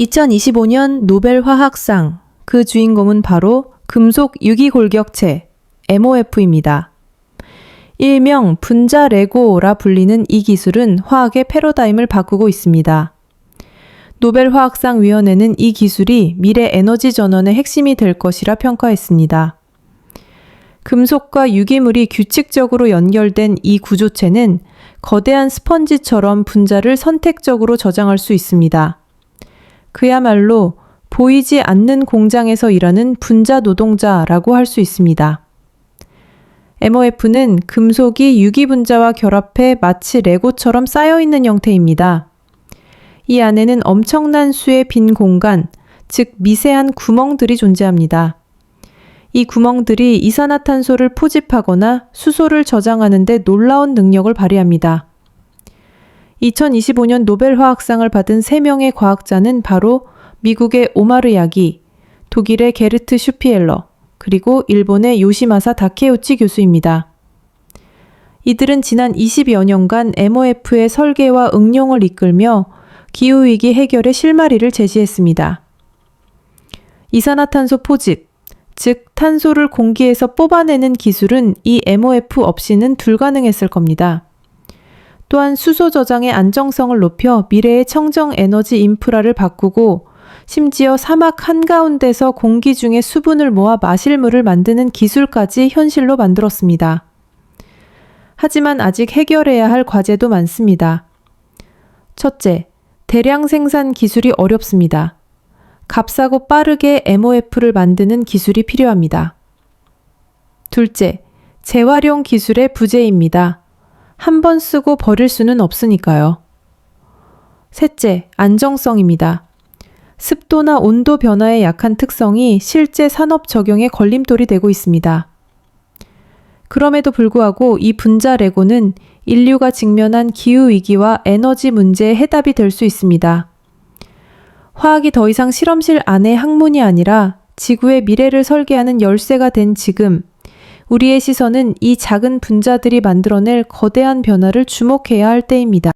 2025년 노벨 화학상 그 주인공은 바로 금속 유기골격체 MOF입니다. 일명 분자 레고라 불리는 이 기술은 화학의 패러다임을 바꾸고 있습니다. 노벨 화학상 위원회는 이 기술이 미래 에너지 전원의 핵심이 될 것이라 평가했습니다. 금속과 유기물이 규칙적으로 연결된 이 구조체는 거대한 스펀지처럼 분자를 선택적으로 저장할 수 있습니다. 그야말로 보이지 않는 공장에서 일하는 분자 노동자라고 할 수 있습니다. MOF는 금속이 유기분자와 결합해 마치 레고처럼 쌓여있는 형태입니다. 이 안에는 엄청난 수의 빈 공간, 즉 미세한 구멍들이 존재합니다. 이 구멍들이 이산화탄소를 포집하거나 수소를 저장하는 데 놀라운 능력을 발휘합니다. 2025년 노벨 화학상을 받은 3명의 과학자는 바로 미국의 오마르 야기, 독일의 게르트 슈피엘러, 그리고 일본의 요시마사 다케우치 교수입니다. 이들은 지난 20여 년간 MOF의 설계와 응용을 이끌며 기후위기 해결의 실마리를 제시했습니다. 이산화탄소 포집, 즉 탄소를 공기에서 뽑아내는 기술은 이 MOF 없이는 불가능했을 겁니다. 또한 수소 저장의 안정성을 높여 미래의 청정 에너지 인프라를 바꾸고 심지어 사막 한가운데서 공기 중에 수분을 모아 마실 물을 만드는 기술까지 현실로 만들었습니다. 하지만 아직 해결해야 할 과제도 많습니다. 첫째, 대량 생산 기술이 어렵습니다. 값싸고 빠르게 MOF를 만드는 기술이 필요합니다. 둘째, 재활용 기술의 부재입니다. 한 번 쓰고 버릴 수는 없으니까요. 셋째, 안정성입니다. 습도나 온도 변화에 약한 특성이 실제 산업 적용에 걸림돌이 되고 있습니다. 그럼에도 불구하고 이 분자 레고는 인류가 직면한 기후위기와 에너지 문제의 해답이 될 수 있습니다. 화학이 더 이상 실험실 안의 학문이 아니라 지구의 미래를 설계하는 열쇠가 된 지금, 우리의 시선은 이 작은 분자들이 만들어낼 거대한 변화를 주목해야 할 때입니다.